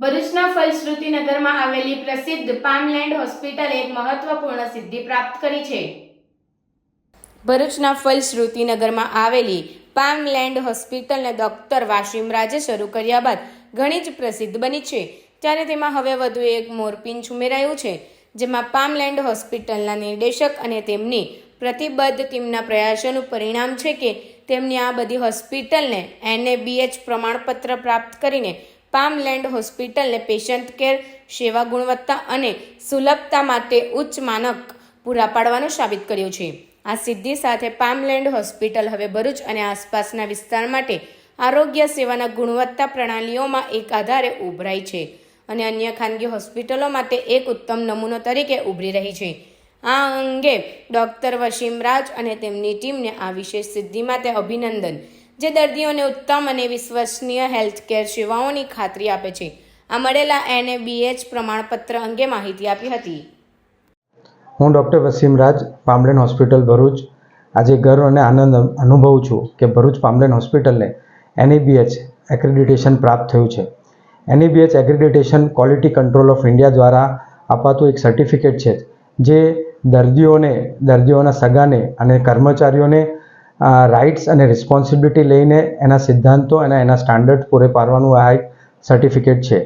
ભરૂચના ફલશ્રુતિ નગરમાં આવેલી પ્રસિદ્ધ પામલેન્ડ હોસ્પિટલે એક મહત્વપૂર્ણ સિદ્ધિ પ્રાપ્ત કરી છે. ભરૂચના ફલશ્રુતિ નગરમાં આવેલી પામલેન્ડ હોસ્પિટલને ડોક્ટર વાશિમ રાજે શરૂ કર્યા બાદ ઘણી જ પ્રસિદ્ધ બની છે. ત્યારે તેમાં હવે વધુ એક મોરપિંચ ઉમેરાયું છે, જેમાં પામલેન્ડ હોસ્પિટલના નિર્દેશક અને તેમની પ્રતિબદ્ધ ટીમના પ્રયાસોનું પરિણામ છે કે તેમની આ બધી હોસ્પિટલને એનએબીએચ પ્રમાણપત્ર પ્રાપ્ત કરીને પામલેન્ડ હોસ્પિટલને પેશન્ટ કેર, સેવા ગુણવત્તા અને સુલભતા માટે ઉચ્ચ માનક પૂરા પાડવાનું સાબિત કર્યું છે. આ સિદ્ધિ સાથે પામલેન્ડ હોસ્પિટલ હવે ભરૂચ અને આસપાસના વિસ્તાર માટે આરોગ્ય સેવાના ગુણવત્તા પ્રણાલીઓમાં એક આધારે ઉભરાઈ છે અને અન્ય ખાનગી હોસ્પિટલો માટે એક ઉત્તમ નમૂનો તરીકે ઉભરી રહી છે. આ અંગે ડોક્ટર વસીમ રાજ અને તેમની ટીમને આ વિશેષ સિદ્ધિ માટે અભિનંદન. જે દર્દીઓને ઉત્તમ અને વિશ્વસનીય હેલ્થકેર સેવાઓની ખાતરી આપે છે. આ મળેલા એને બીએચ પ્રમાણપત્ર અંગે માહિતી આપી હતી. હું ડૉક્ટર વસીમ રાજ પામલેન હોસ્પિટલ ભરૂચ. આજે ગર્વ અને આનંદ અનુભવું છું કે ભરૂચ પામલેન હોસ્પિટલને એનઈબીએચ એક્રેડિટેશન પ્રાપ્ત થયું છે. NABH accreditation quality control of India દ્વારા અપાતું એક સર્ટિફિકેટ છે, જે દર્દીઓને, દર્દીઓના સગાને અને કર્મચારીઓને રાઇટ્સ અને રિસ્પોન્સિબિલિટી લઈને એના સિદ્ધાંતો અને એના સ્ટાન્ડર્ડ પૂરે પાડવાનું આ એક સર્ટિફિકેટ છે.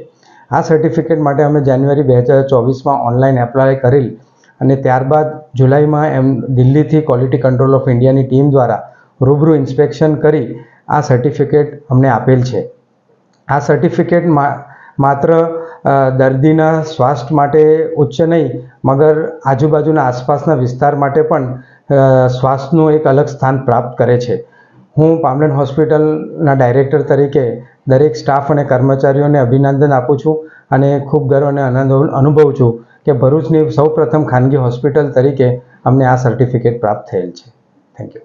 આ સર્ટિફિકેટ માટે અમે જાન્યુઆરી બે હજાર ચોવીસમાં ઓનલાઈન એપ્લાય કરેલ અને ત્યારબાદ જુલાઈમાં એમ દિલ્હીથી ક્વોલિટી કંટ્રોલ ઓફ ઇન્ડિયાની ટીમ દ્વારા રૂબરૂ ઇન્સ્પેક્શન કરી આ સર્ટિફિકેટ અમને આપેલ છે. આ સર્ટિફિકેટ માત્ર દર્દીના સ્વાસ્થ્ય માટે ઉચ્ચ નહીં, મગર આજુબાજુના આસપાસના વિસ્તાર માટે પણ સ્વાસ્થ્યનું એક અલગ સ્થાન પ્રાપ્ત કરે છે. હું પામલેન હોસ્પિટલના ડાયરેક્ટર તરીકે દરેક સ્ટાફ અને કર્મચારીઓને અભિનંદન આપું છું અને ખૂબ ગર્વ અને આનંદ અનુભવું છું કે ભરૂચની સૌપ્રથમ ખાનગી હોસ્પિટલ તરીકે અમને આ સર્ટિફિકેટ પ્રાપ્ત થયેલ છે. Thank you